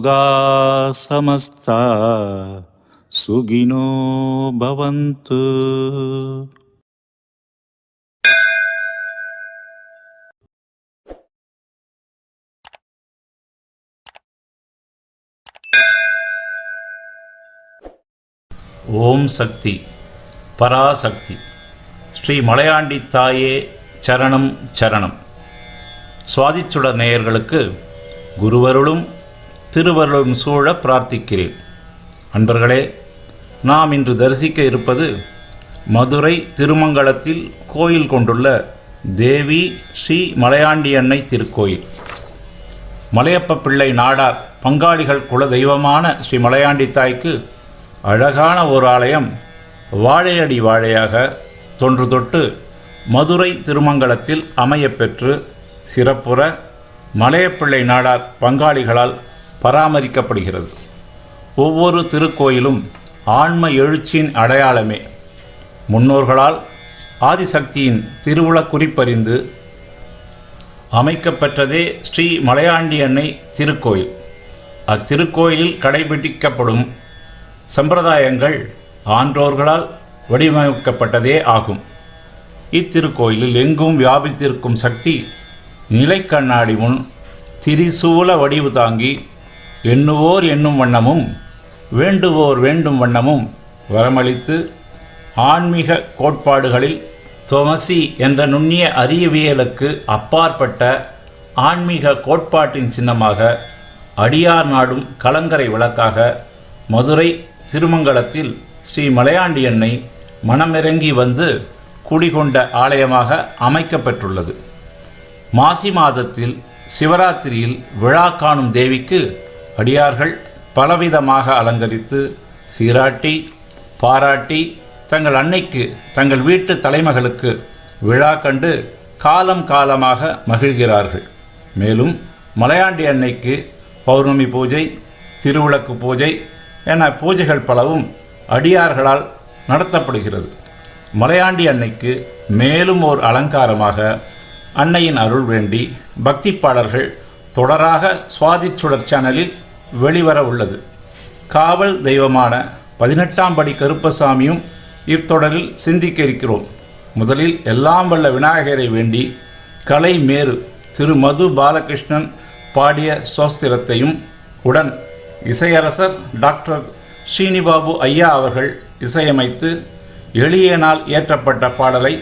लोगा समस्ता सुगिनो भवन्तु ஓம் சக்தி பராசக்தி ஸ்ரீ மலையாண்டி தாயே சரணம் சரணம் சுவாதிச்சுடர் நேயர்களுக்கு குருவருளும் திருவருளும் சூழ பிரார்த்திக்கிறேன். அன்பர்களே நாம் இன்று தரிசிக்க இருப்பது மதுரை திருமங்கலத்தில் கோயில் கொண்டுள்ள தேவி ஸ்ரீ மலையாண்டி அன்னை திருக்கோயில். மலையப்ப பிள்ளை நாடார் பங்காளிகள் குல தெய்வமான ஸ்ரீ மலையாண்டி தாய்க்கு அழகான ஒரு ஆலயம் வாழையடி வாழையாக தொன்று தொட்டு மதுரை திருமங்கலத்தில் அமையப்பெற்று சிறப்புற மலையப்பிள்ளை நாடார் பங்காளிகளால் பராமரிக்கப்படுகிறது. ஒவ்வொரு திருக்கோயிலும் ஆன்ம எழுச்சியின் அடையாளமே. முன்னோர்களால் ஆதிசக்தியின் திருவுள குறிப்பறிந்து அமைக்கப்பெற்றதே ஸ்ரீ மலையாண்டி அன்னை திருக்கோயில். அத்திருக்கோயிலில் கடைபிடிக்கப்படும் சம்பிரதாயங்கள் ஆன்றோர்களால் வடிவமைக்கப்பட்டதே ஆகும். இத்திருக்கோயிலில் எங்கும் வியாபித்திருக்கும் சக்தி நிலைக்கண்ணாடி முன் திரிசூல வடிவு தாங்கி எண்ணுவோர் எண்ணும் வண்ணமும் வேண்டுவோர் வேண்டும் வண்ணமும் வரமளித்து ஆன்மீக கோட்பாடுகளில் தொமசி என்ற நுண்ணிய அறிவியலுக்கு அப்பாற்பட்ட ஆன்மீக கோட்பாட்டின் சின்னமாக அடியார் நாடும் கலங்கரை விளக்காக மதுரை திருமங்கலத்தில் ஸ்ரீ மலையாண்டி மனமிறங்கி வந்து குடிகொண்ட ஆலயமாக அமைக்கப்பெற்றுள்ளது. மாசி மாதத்தில் சிவராத்திரியில் விழா காணும் தேவிக்கு அடியார்கள் பலவிதமாக அலங்கரித்து சீராட்டி பாராட்டி தங்கள் அன்னைக்கு தங்கள் வீட்டு தலைமகளுக்கு விழா கண்டு காலம் காலமாக மகிழ்கிறார்கள். மேலும் மலையாண்டி அன்னைக்கு பௌர்ணமி பூஜை திருவிளக்கு பூஜை என பூஜைகள் பலவும் அடியார்களால் நடத்தப்படுகிறது. மலையாண்டி அன்னைக்கு மேலும் ஓர் அலங்காரமாக அன்னையின் அருள் வேண்டி பக்தி பாடல்கள் தொடராக சுவாதிச்சுடர் சேனலில் வெளிவர உள்ளது. காவல் தெய்வமான பதினெட்டாம் படி கருப்பசாமியும் இத்தொடரில் சிந்திக்க இருக்கிறோம் முதலில் எல்லாம் வல்ல விநாயகரை வேண்டி கலை மேரு திரு மது பாலகிருஷ்ணன் பாடிய சோஸ்திரத்தையும் உடன் இசையரசர் டாக்டர் ஸ்ரீனிபாபு ஐயா அவர்கள் இசையமைத்து எளியனால் இயற்றப்பட்ட பாடலை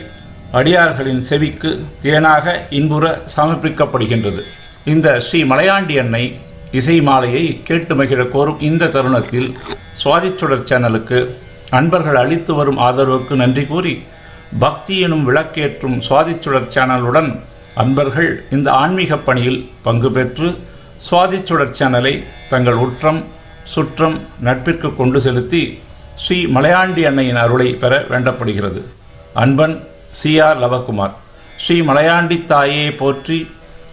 அடியார்களின் செவிக்கு தேனாக இன்புற சமர்ப்பிக்கப்படுகின்றது. இந்த ஸ்ரீ மலையாண்டி அன்னை இசை மாலையை கேட்டு மகிழ கோரும் இந்த தருணத்தில் சுவாதிச்சுடர் சேனலுக்கு அன்பர்கள் அளித்து வரும் ஆதரவுக்கு நன்றி கூறி பக்தி எனும் விளக்கேற்றும் சுவாதிச்சுடர் சேனலுடன் அன்பர்கள் இந்த ஆன்மீக பணியில் பங்கு பெற்று சுவாதிச்சுடர் சேனலை தங்கள் உற்றம் சுற்றம் நட்பிற்கு கொண்டு செலுத்தி ஸ்ரீ மலையாண்டி அன்னையின் அருளை பெற வேண்டப்படுகிறது. அன்பன் சி ஆர் லவகுமார். ஸ்ரீ மலையாண்டி தாயே போற்றி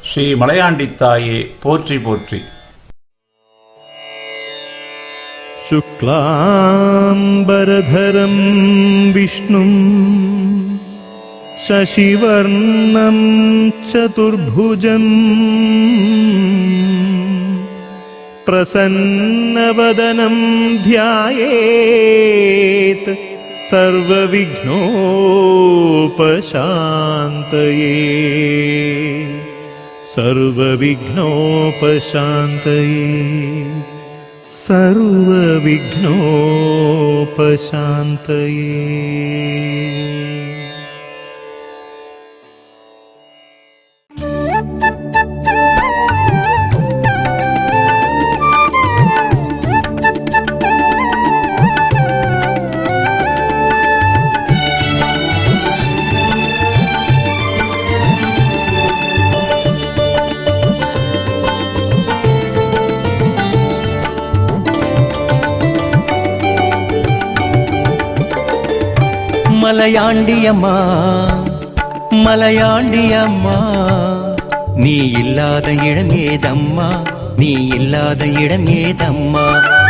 ஸ்ரீ மலையாண்டி தாயே போற்றி போற்றி शुक्लाम्बरधरं विष्णुम् शशिवर्णं चतुर्भुजम् प्रसन्नवदनं ध्यायेत् सर्वविघ्नोपशान्तये सर्वविघ्नोपशान्तये। सर्वविघ्नोपशान्तये மலையாண்டியம்மா மலையாண்டியம்மா. நீ இல்லாத இடம் ஏதம்மா நீ இல்லாத இடம் ஏதம்மா.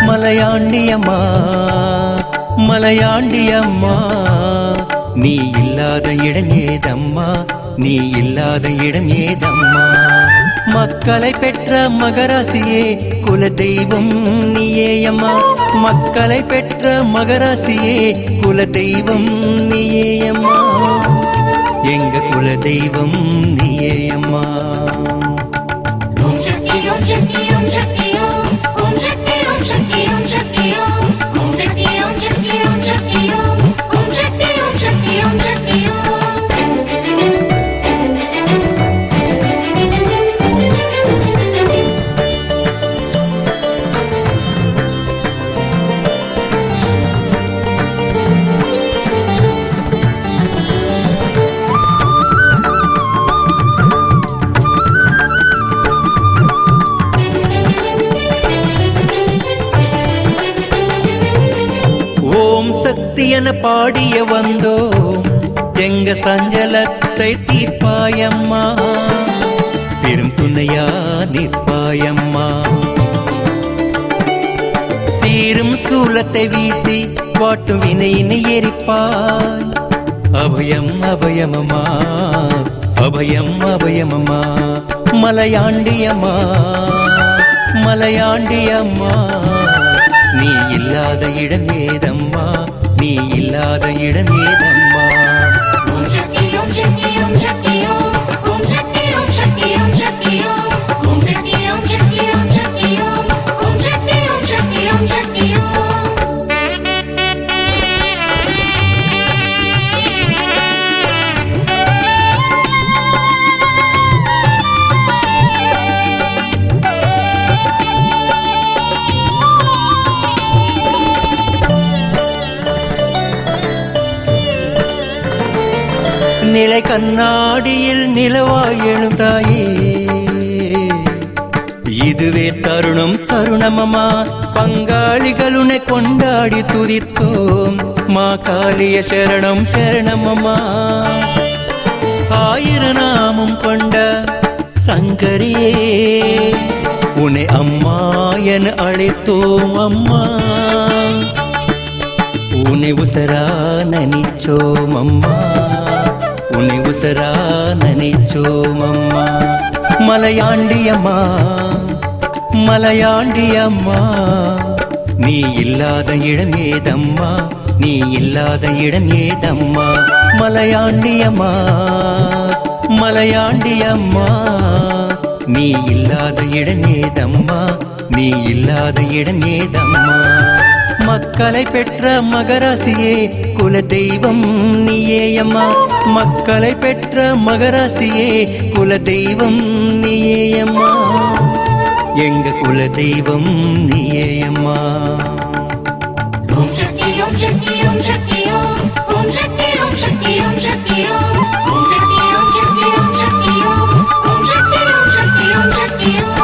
மலையாண்டியம்மா மலையாண்டியம்மா. நீ இல்லாத இடம் ஏதம்மா நீ இல்லாத இடம் ஏதம்மா. மக்களை பெற்ற மகராசியே குல தெய்வம் நீயே அம்மா. மக்களை பெற்ற மகராசியே குல தெய்வம் நீயே அம்மா. எங்க குல தெய்வம் நீயே அம்மா. என பாடிய வந்தோம் எங்க சஞ்சலத்தை தீர்ப்பாயம்மா. பெரும் துணையா நிற்பாயம்மா. சீரும் சூலத்தை வீசி வாட்டும் வினையினை எரிப்பாய். அபயம் அபயமம்மா அபயம் அபயமம்மா. மலையாண்டியம்மா மலையாண்டியம்மா. நீ இல்லாத இடம் ஏதம்மா? நீ இல்லாத இடம் ஏதம்மா ஓம் சக்தி ஓம் சக்தி ஓம் சக்தி ஓம் சக்தி ஓம் சக்தி நிலை கண்ணாடியில் நிலவாய் எழும் தாயே இதுவே தருணம் தருணமமா பங்காளிகள் உன்னை கொண்டாடி துதித்தோம். மா காளிய சரணம் சரணமமா ஆயிர நாமம் கொண்ட சங்கரியே உன்னை அம்மா என அழைத்தோம் அம்மா. உன்னை உசரா நனிச்சோம் அம்மா. உன்னை உசரா நனிச்சோம் அம்மா மலையாண்டியம்மா மலையாண்டியம்மா. நீ இல்லாத இடம் ஏதம்மா நீ இல்லாத இடம் ஏதம்மா. மலையாண்டியம்மா மலையாண்டியம்மா. நீ இல்லாத இடம் ஏதம்மா நீ இல்லாத இடம் ஏதம்மா. மக்களை பெற்ற மகராசியே குல தெய்வம் நீயே அம்மா மக்களை பெற்ற மகராசியே குல தெய்வம் நீயே அம்மா எங்க குல தெய்வம் நீயே அம்மா ஓம் சக்தி ஓம் சக்தி ஓம் சக்தி ஓம் சக்தி ஓம் சக்தி ஓம் சக்தி ஓம் சக்தி ஓம் சக்தி ஓம் சக்தி ஓம் சக்தி ஓம் சக்தி ஓம் சக்தி ஓம்